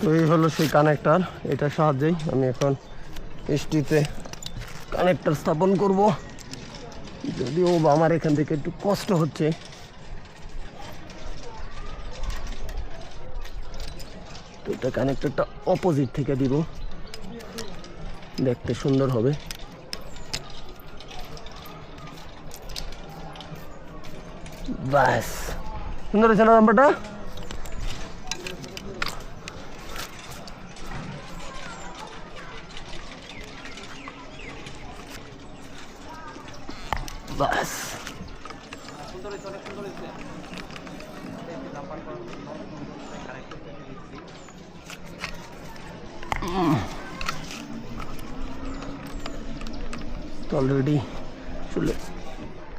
তো এই হলো সেই কানেক্টার এটার সাহায্যেই আমি এখন এসটিতে কানেক্টার স্থাপন করব। যদিও আমার এখান থেকে একটু কষ্ট হচ্ছে। তো এটা কানেক্টরটা অপোজিট থেকে দিব। দেখতে সুন্দর হবে। ব্যাস। সুন্দর হয়েছে না নাম্বারটা? ব্যাস অলরেডি আসলে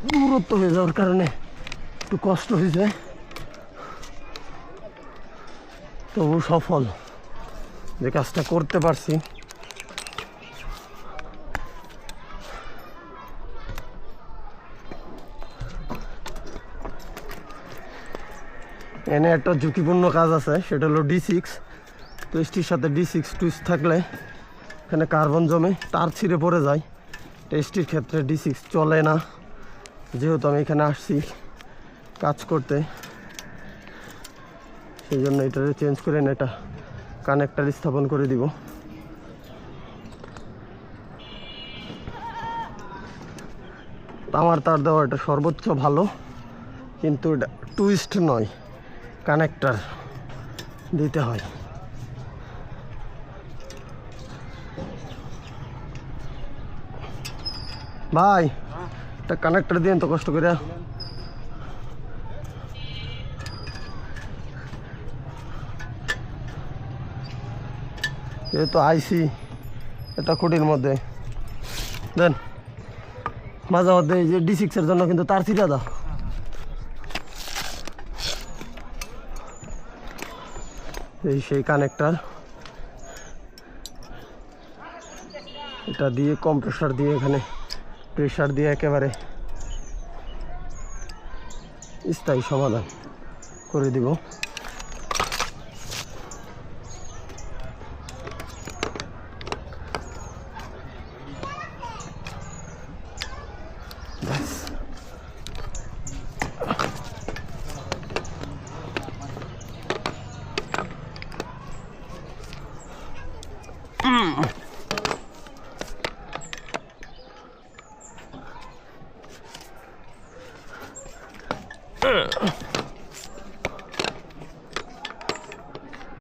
দূরত্ব হয়ে যাওয়ার কারণে একটু কষ্ট হয়েছে। তবু সফল। যে কাজটা করতে পারছি এনে একটা ঝুঁকিপূর্ণ কাজ আছে, সেটা হলো ডি সিক্স তো এসটির সাথে ডি সিক্স টুইস্ট থাকলে এখানে কার্বন জমে, তার ছিঁড়ে পড়ে যায়। টেস্টির ক্ষেত্রে ডি সিক্স চলে না। যেহেতু আমি এখানে আসছি কাজ করতে, সেই জন্য এটা চেঞ্জ করে এটা কানেক্টার স্থাপন করে দিব। আমার তার দেওয়া এটা সর্বোচ্চ ভালো, কিন্তু এটা টুইস্ট নয়। কানেক্টার দিতে হয়। ভাই, একটা কানেক্টর দিন তো কষ্ট করে। যেহেতু আইসি, এটা খুঁটির মধ্যে। দেন, মাঝে মধ্যে এই যে ডি সিক্সের জন্য কিন্তু তার ছিটা দাও। এই সেই কানেক্টার এটা দিয়ে কম্প্রেসার দিয়ে এখানে প্রেশার দিয়ে একেবারে স্থায়ী সমাধান করে দিব। うん。